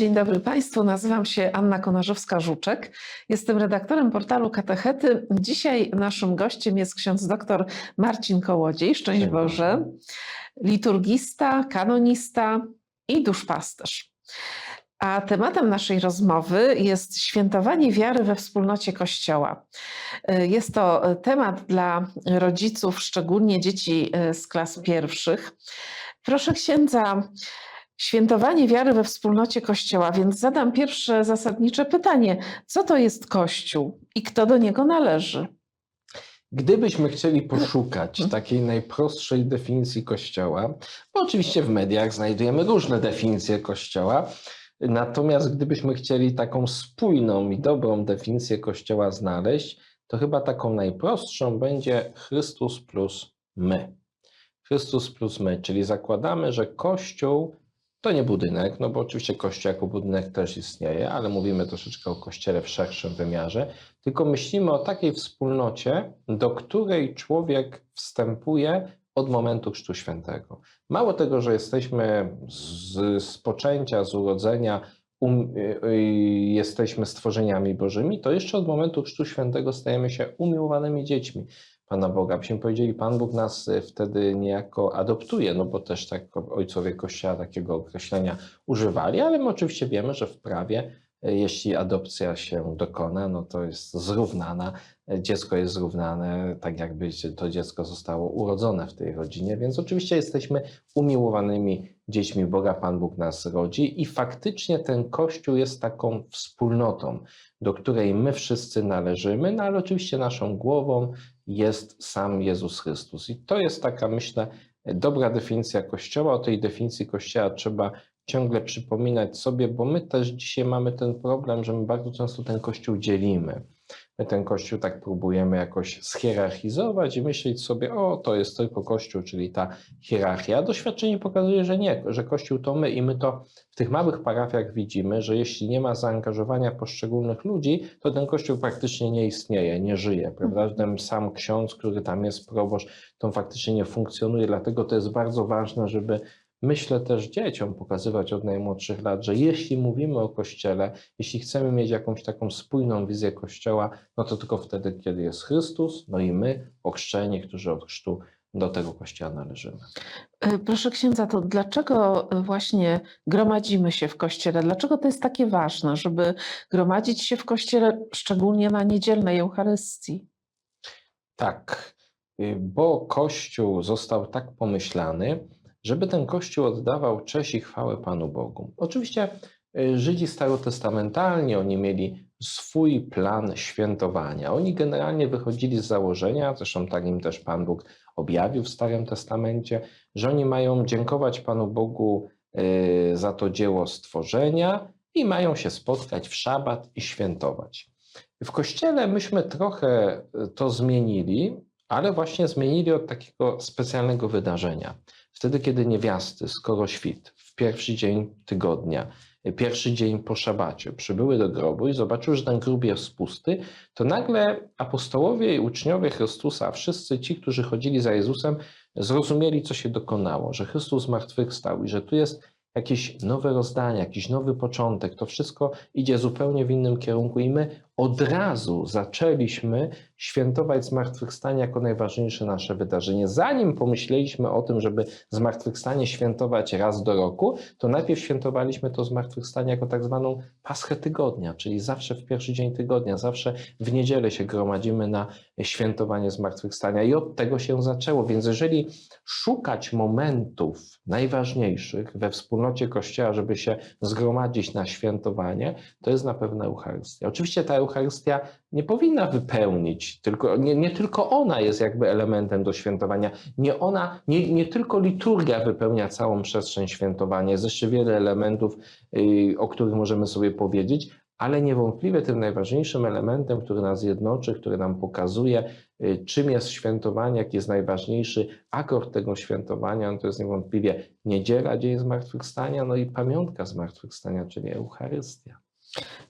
Dzień dobry Państwu, nazywam się Anna Konarzewska-Żuczek. Jestem redaktorem portalu Katechety. Dzisiaj naszym gościem jest ksiądz dr Marcin Kołodziej, szczęść Dzień. Boże, liturgista, kanonista i duszpasterz. A tematem naszej rozmowy jest świętowanie wiary we wspólnocie Kościoła. Jest to temat dla rodziców, szczególnie dzieci z klas pierwszych. Proszę księdza, świętowanie wiary we wspólnocie Kościoła, więc zadam pierwsze zasadnicze pytanie: co to jest Kościół i kto do niego należy? Gdybyśmy chcieli poszukać takiej najprostszej definicji Kościoła, bo oczywiście w mediach znajdujemy różne definicje Kościoła, natomiast gdybyśmy chcieli taką spójną i dobrą definicję Kościoła znaleźć, to chyba taką najprostszą będzie Chrystus plus my. Chrystus plus my, czyli zakładamy, że Kościół to nie budynek, no bo oczywiście Kościół jako budynek też istnieje, ale mówimy troszeczkę o Kościele w szerszym wymiarze, tylko myślimy o takiej wspólnocie, do której człowiek wstępuje od momentu Chrztu Świętego. Mało tego, że jesteśmy z, z poczęcia, z urodzenia, um, y, y, jesteśmy stworzeniami Bożymi, to jeszcze od momentu Chrztu Świętego stajemy się umiłowanymi dziećmi. Pana Boga. Byśmy powiedzieli, Pan Bóg nas y, wtedy niejako adoptuje, no bo też tak ojcowie Kościoła takiego określenia używali, ale my oczywiście wiemy, że w prawie, y, jeśli adopcja się dokona, no to jest zrównana, y, dziecko jest zrównane, tak jakby to dziecko zostało urodzone w tej rodzinie, więc oczywiście jesteśmy umiłowanymi dziećmi Boga, Pan Bóg nas rodzi i faktycznie ten Kościół jest taką wspólnotą, do której my wszyscy należymy, no ale oczywiście naszą głową jest sam Jezus Chrystus. I to jest taka, myślę, dobra definicja Kościoła. O tej definicji Kościoła trzeba ciągle przypominać sobie, bo my też dzisiaj mamy ten problem, że my bardzo często ten Kościół dzielimy. My ten Kościół tak próbujemy jakoś schierarchizować i myśleć sobie, o, to jest tylko Kościół, czyli ta hierarchia. A doświadczenie pokazuje, że nie, że Kościół to my i my to w tych małych parafiach widzimy, że jeśli nie ma zaangażowania poszczególnych ludzi, to ten Kościół praktycznie nie istnieje, nie żyje, prawda? Ten sam ksiądz, który tam jest, proboszcz, to faktycznie nie funkcjonuje, dlatego to jest bardzo ważne, żeby Myślę też dzieciom pokazywać od najmłodszych lat, że jeśli mówimy o Kościele, jeśli chcemy mieć jakąś taką spójną wizję Kościoła, no to tylko wtedy, kiedy jest Chrystus, no i my, ochrzczeni, którzy od chrztu do tego Kościoła należymy. E, Proszę księdza, to dlaczego właśnie gromadzimy się w kościele? Dlaczego to jest takie ważne, żeby gromadzić się w kościele, szczególnie na niedzielnej Eucharystii? Tak, y, bo Kościół został tak pomyślany, żeby ten Kościół oddawał cześć i chwałę Panu Bogu. Oczywiście y, Żydzi starotestamentalni, oni mieli swój plan świętowania. Oni generalnie wychodzili z założenia, zresztą tak im też Pan Bóg objawił w Starym Testamencie, że oni mają dziękować Panu Bogu y, za to dzieło stworzenia i mają się spotkać w szabat i świętować. W Kościele myśmy trochę y, to zmienili, ale właśnie zmienili od takiego specjalnego wydarzenia. Wtedy, kiedy niewiasty, skoro świt, w pierwszy dzień tygodnia, pierwszy dzień po szabacie przybyły do grobu i zobaczyły, że ten grób jest pusty, to nagle apostołowie i uczniowie Chrystusa, wszyscy ci, którzy chodzili za Jezusem, zrozumieli, co się dokonało, że Chrystus zmartwychwstał i że tu jest jakieś nowe rozdanie, jakiś nowy początek. To wszystko idzie zupełnie w innym kierunku i my od razu zaczęliśmy świętować zmartwychwstanie jako najważniejsze nasze wydarzenie. Zanim pomyśleliśmy o tym, żeby zmartwychwstanie świętować raz do roku, to najpierw świętowaliśmy to zmartwychwstanie jako tak zwaną paschę tygodnia, czyli zawsze w pierwszy dzień tygodnia, zawsze w niedzielę się gromadzimy na świętowanie zmartwychwstania i od tego się zaczęło. Więc jeżeli szukać momentów najważniejszych we wspólnocie Kościoła, żeby się zgromadzić na świętowanie, to jest na pewno Eucharystia. Oczywiście ta Eucharystia nie powinna wypełnić, tylko, nie, nie tylko ona jest jakby elementem do świętowania, nie ona, nie, nie tylko liturgia wypełnia całą przestrzeń świętowania, jest jeszcze wiele elementów, yy, o których możemy sobie powiedzieć, ale niewątpliwie tym najważniejszym elementem, który nas jednoczy, który nam pokazuje, y, czym jest świętowanie, jaki jest najważniejszy akord tego świętowania, no to jest niewątpliwie niedziela, dzień zmartwychwstania, no i pamiątka zmartwychwstania, czyli Eucharystia.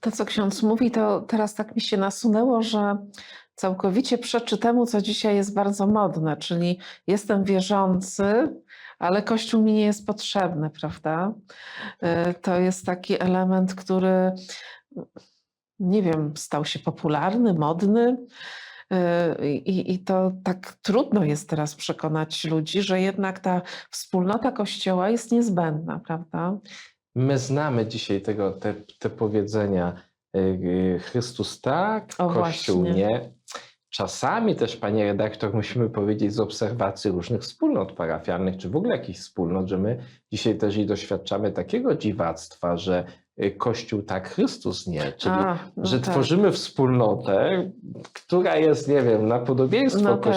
To, co ksiądz mówi, to teraz tak mi się nasunęło, że całkowicie przeczy temu, co dzisiaj jest bardzo modne, czyli jestem wierzący, ale Kościół mi nie jest potrzebny, prawda? Y, To jest taki element, który, nie wiem, stał się popularny, modny. Y, I, I to tak trudno jest teraz przekonać ludzi, że jednak ta wspólnota Kościoła jest niezbędna, prawda? My znamy dzisiaj tego, te, te powiedzenia y, y, Chrystus tak, O, Kościół właśnie. nie. Czasami też, panie redaktor, musimy powiedzieć z obserwacji różnych wspólnot parafialnych, czy w ogóle jakichś wspólnot, że my dzisiaj też i doświadczamy takiego dziwactwa, że y, Kościół tak, Chrystus nie. Czyli A, no że tak. tworzymy wspólnotę, która jest, nie wiem, na podobieństwo No tak.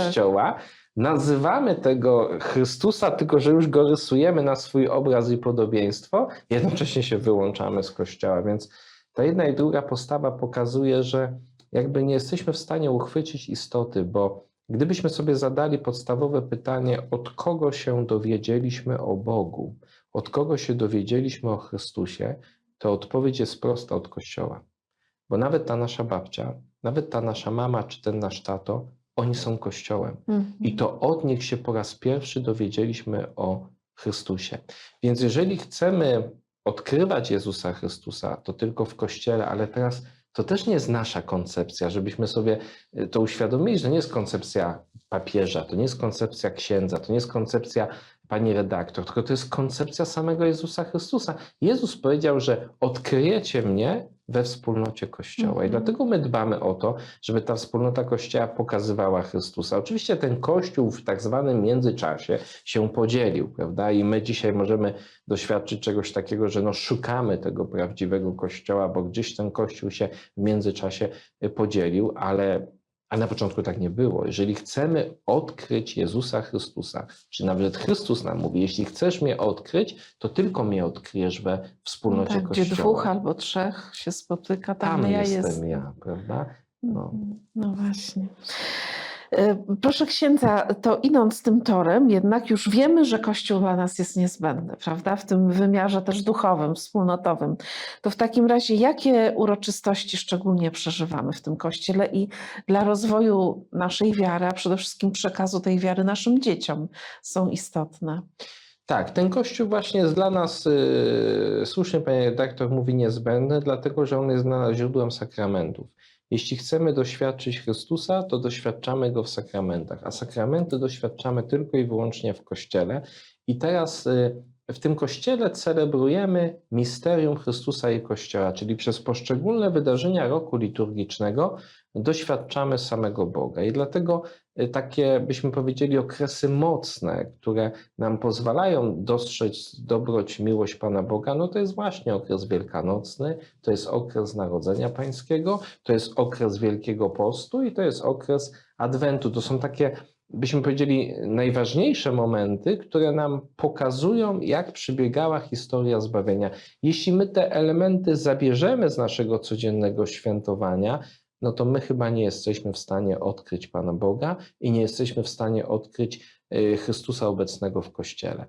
Nazywamy tego Chrystusa, tylko że już go rysujemy na swój obraz i podobieństwo, jednocześnie się wyłączamy z Kościoła. Więc ta jedna i druga postawa pokazuje, że jakby nie jesteśmy w stanie uchwycić istoty, bo gdybyśmy sobie zadali podstawowe pytanie, od kogo się dowiedzieliśmy o Bogu, od kogo się dowiedzieliśmy o Chrystusie, to odpowiedź jest prosta od Kościoła. Bo nawet ta nasza babcia, nawet ta nasza mama czy ten nasz tato, oni są Kościołem. Mhm. I to od nich się po raz pierwszy dowiedzieliśmy o Chrystusie. Więc jeżeli chcemy odkrywać Jezusa Chrystusa, to tylko w Kościele, ale teraz to też nie jest nasza koncepcja, żebyśmy sobie y, to uświadomili, że nie jest koncepcja papieża, to nie jest koncepcja księdza, to nie jest koncepcja pani redaktor, tylko to jest koncepcja samego Jezusa Chrystusa. Jezus powiedział, że odkryjecie mnie we wspólnocie Kościoła. I Mhm. dlatego my dbamy o to, żeby ta wspólnota Kościoła pokazywała Chrystusa. Oczywiście ten Kościół w tak zwanym międzyczasie się podzielił, prawda? I my dzisiaj możemy doświadczyć czegoś takiego, że no szukamy tego prawdziwego Kościoła, bo gdzieś ten Kościół się w międzyczasie podzielił, ale a na początku tak nie było. Jeżeli chcemy odkryć Jezusa Chrystusa, czy nawet Chrystus nam mówi, jeśli chcesz mnie odkryć, to tylko mnie odkryjesz we wspólnocie tak, Kościoła. gdzie dwóch albo trzech się spotyka, tam, Tam ja jestem jestem. ja, prawda? No. Mhm. No właśnie. E, Proszę księdza, to idąc tym torem, jednak już wiemy, że Kościół dla nas jest niezbędny, prawda? W tym wymiarze też duchowym, wspólnotowym. To w takim razie, jakie uroczystości szczególnie przeżywamy w tym Kościele i dla rozwoju naszej wiary, a przede wszystkim przekazu tej wiary naszym dzieciom są istotne? Tak, ten kościół właśnie jest dla nas, yy, słusznie pani redaktor mówi, niezbędny, dlatego że on jest dla nas źródłem sakramentów. Jeśli chcemy doświadczyć Chrystusa, to doświadczamy Go w sakramentach, a sakramenty doświadczamy tylko i wyłącznie w Kościele. I teraz yy, w tym Kościele celebrujemy misterium Chrystusa i Kościoła, czyli przez poszczególne wydarzenia roku liturgicznego doświadczamy samego Boga. I dlatego y, takie, byśmy powiedzieli, okresy mocne, które nam pozwalają dostrzec dobroć, miłość Pana Boga, no to jest właśnie okres wielkanocny, to jest okres Narodzenia Pańskiego, to jest okres Wielkiego Postu i to jest okres Adwentu. To są takie, byśmy powiedzieli, najważniejsze momenty, które nam pokazują, jak przebiegała historia zbawienia. Jeśli my te elementy zabierzemy z naszego codziennego świętowania, no to my chyba nie jesteśmy w stanie odkryć Pana Boga i nie jesteśmy w stanie odkryć y, Chrystusa obecnego w Kościele.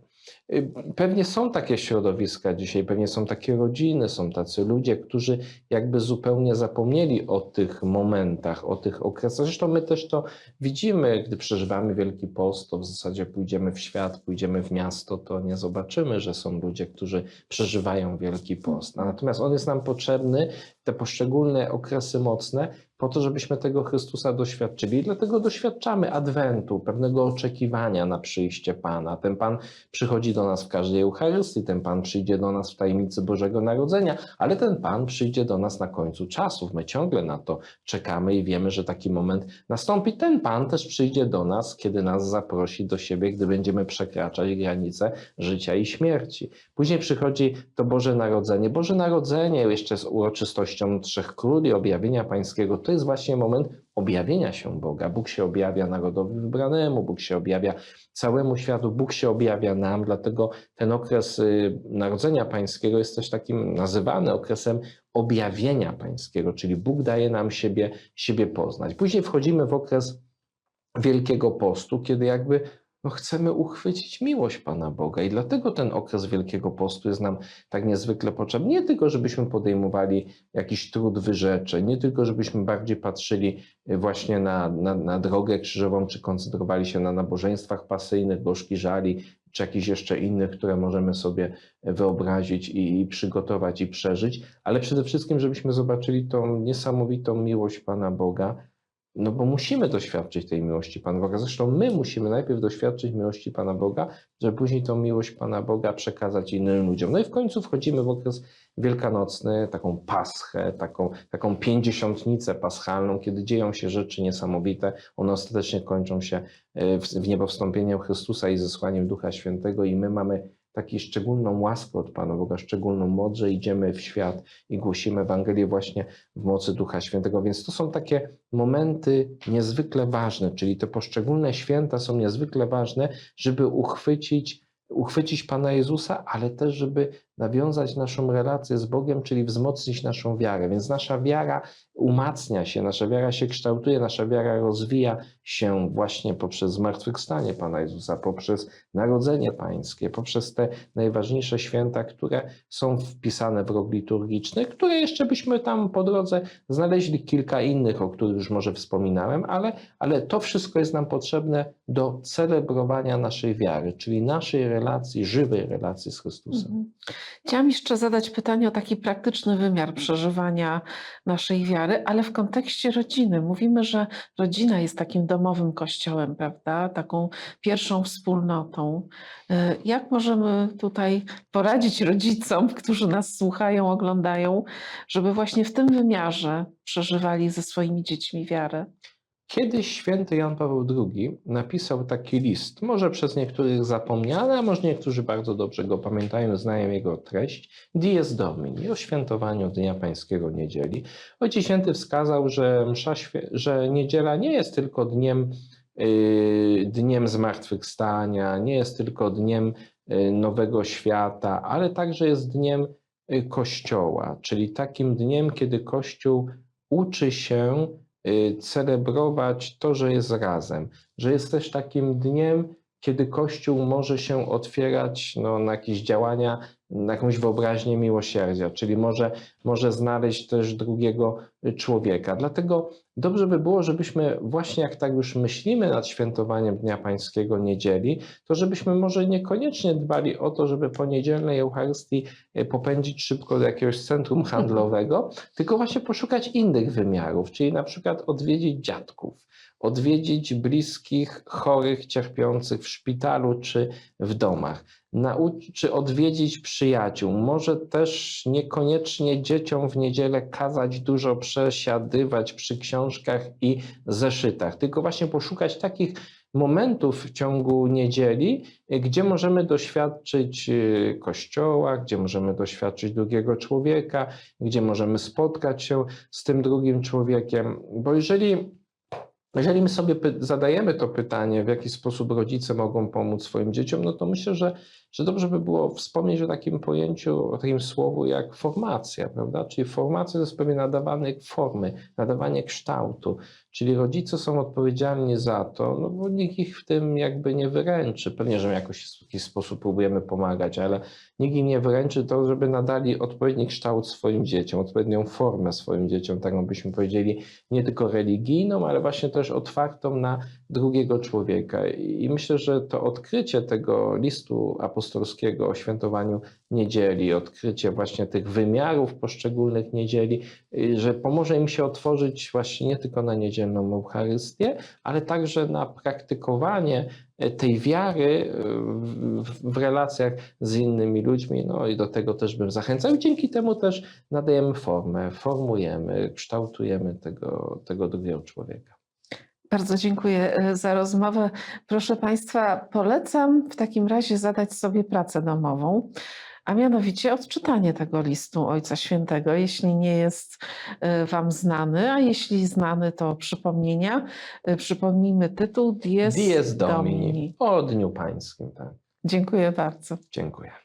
Y, Pewnie są takie środowiska dzisiaj, pewnie są takie rodziny, są tacy ludzie, którzy jakby zupełnie zapomnieli o tych momentach, o tych okresach. Zresztą my też to widzimy, gdy przeżywamy Wielki Post, to w zasadzie pójdziemy w świat, pójdziemy w miasto, to nie zobaczymy, że są ludzie, którzy przeżywają Wielki Post. Natomiast on jest nam potrzebny, te poszczególne okresy mocne, po to, żebyśmy tego Chrystusa doświadczyli. I dlatego doświadczamy Adwentu, pewnego oczekiwania na przyjście Pana. Ten Pan przychodzi do nas w każdej Eucharystii, ten Pan przyjdzie do nas w tajemnicy Bożego Narodzenia, ale ten Pan przyjdzie do nas na końcu czasów. My ciągle na to czekamy i wiemy, że taki moment nastąpi. Ten Pan też przyjdzie do nas, kiedy nas zaprosi do siebie, gdy będziemy przekraczać granice życia i śmierci. Później przychodzi to Boże Narodzenie. Boże Narodzenie jeszcze z uroczystością Trzech Króli, objawienia Pańskiego, to jest właśnie moment objawienia się Boga. Bóg się objawia narodowi wybranemu, Bóg się objawia całemu światu, Bóg się objawia nam, dlatego ten okres y, Narodzenia Pańskiego jest też takim nazywany okresem objawienia Pańskiego, czyli Bóg daje nam siebie, siebie poznać. Później wchodzimy w okres Wielkiego Postu, kiedy jakby no chcemy uchwycić miłość Pana Boga i dlatego ten okres Wielkiego Postu jest nam tak niezwykle potrzebny. Nie tylko, żebyśmy podejmowali jakiś trud wyrzeczeń, nie tylko, żebyśmy bardziej patrzyli y, właśnie na, na, na drogę krzyżową, czy koncentrowali się na nabożeństwach pasyjnych, gorzki żali, czy jakichś jeszcze innych, które możemy sobie wyobrazić i, i przygotować i przeżyć, ale przede wszystkim, żebyśmy zobaczyli tą niesamowitą miłość Pana Boga, no bo musimy doświadczyć tej miłości Pana Boga. Zresztą my musimy najpierw doświadczyć miłości Pana Boga, żeby później tą miłość Pana Boga przekazać innym ludziom. No i w końcu wchodzimy w okres wielkanocny, taką paschę, taką, taką pięćdziesiątnicę paschalną, kiedy dzieją się rzeczy niesamowite. One ostatecznie kończą się e, w, w niebowstąpieniem Chrystusa i zesłaniem Ducha Świętego i my mamy taką szczególną łaskę od Pana Boga, szczególną moc, że idziemy w świat i głosimy Ewangelię właśnie w mocy Ducha Świętego. Więc to są takie momenty niezwykle ważne, czyli te poszczególne święta są niezwykle ważne, żeby uchwycić, uchwycić Pana Jezusa, ale też, żeby nawiązać naszą relację z Bogiem, czyli wzmocnić naszą wiarę. Więc nasza wiara umacnia się, nasza wiara się kształtuje, nasza wiara rozwija się właśnie poprzez zmartwychwstanie Pana Jezusa, poprzez Narodzenie Pańskie, poprzez te najważniejsze święta, które są wpisane w rok liturgiczny, które jeszcze byśmy tam po drodze znaleźli kilka innych, o których już może wspominałem, ale, ale to wszystko jest nam potrzebne do celebrowania naszej wiary, czyli naszej relacji, żywej relacji z Chrystusem. Mhm. Chciałam jeszcze zadać pytanie o taki praktyczny wymiar przeżywania naszej wiary, ale w kontekście rodziny. Mówimy, że rodzina jest takim domowym kościołem, prawda? Taką pierwszą wspólnotą. E, Jak możemy tutaj poradzić rodzicom, którzy nas słuchają, oglądają, żeby właśnie w tym wymiarze przeżywali ze swoimi dziećmi wiarę? Kiedyś święty Jan Paweł II napisał taki list, może przez niektórych zapomniany, a może niektórzy bardzo dobrze go pamiętają, znają jego treść, Dies Domini, o świętowaniu Dnia Pańskiego Niedzieli. Ojciec Święty wskazał, że, msza, że niedziela nie jest tylko dniem, yy, dniem zmartwychwstania, nie jest tylko dniem yy, nowego świata, ale także jest dniem yy, Kościoła, czyli takim dniem, kiedy Kościół uczy się celebrować to, że jest razem, że jest też takim dniem, kiedy Kościół może się otwierać no, na jakieś działania, jakąś wyobraźnię miłosierdzia, czyli może, może znaleźć też drugiego człowieka. Dlatego dobrze by było, żebyśmy właśnie jak tak już myślimy nad świętowaniem Dnia Pańskiego Niedzieli, to żebyśmy może niekoniecznie dbali o to, żeby po niedzielnej Eucharystii y, popędzić szybko do jakiegoś centrum handlowego, tylko właśnie poszukać innych wymiarów, czyli na przykład odwiedzić dziadków, odwiedzić bliskich, chorych, cierpiących w szpitalu czy w domach, nauczyć, czy odwiedzić przyjaciół. Może też niekoniecznie dzieciom w niedzielę kazać dużo przesiadywać przy książkach i zeszytach, tylko właśnie poszukać takich momentów w ciągu niedzieli, gdzie możemy doświadczyć y, Kościoła, gdzie możemy doświadczyć drugiego człowieka, gdzie możemy spotkać się z tym drugim człowiekiem. Bo jeżeli, jeżeli my sobie zadajemy to pytanie, w jaki sposób rodzice mogą pomóc swoim dzieciom, no to myślę, że, że dobrze by było wspomnieć o takim pojęciu, o takim słowu jak formacja, prawda? Czyli formacja to jest pewnie nadawanie formy, nadawanie kształtu. Czyli rodzice są odpowiedzialni za to, no bo nikt ich w tym jakby nie wyręczy. Pewnie, że jakoś w jakiś sposób próbujemy pomagać, ale nikt im nie wyręczy to, żeby nadali odpowiedni kształt swoim dzieciom, odpowiednią formę swoim dzieciom, taką byśmy powiedzieli, nie tylko religijną, ale właśnie też otwartą na drugiego człowieka. I myślę, że to odkrycie tego listu apostolskiego o świętowaniu niedzieli, odkrycie właśnie tych wymiarów poszczególnych niedzieli, y, że pomoże im się otworzyć właśnie nie tylko na niedzielną Eucharystię, ale także na praktykowanie e, tej wiary y, w relacjach z innymi ludźmi. No i do tego też bym zachęcał. I dzięki temu też nadajemy formę, formujemy, kształtujemy tego, tego drugiego człowieka. Bardzo dziękuję e, za rozmowę. Proszę Państwa, polecam w takim razie zadać sobie pracę domową, a mianowicie odczytanie tego listu Ojca Świętego, jeśli nie jest e, Wam znany, a jeśli znany, to przypomnienia. E, Przypomnijmy tytuł Dies, Dies Domini, o Dniu Pańskim. Tak. Dziękuję bardzo. Dziękuję.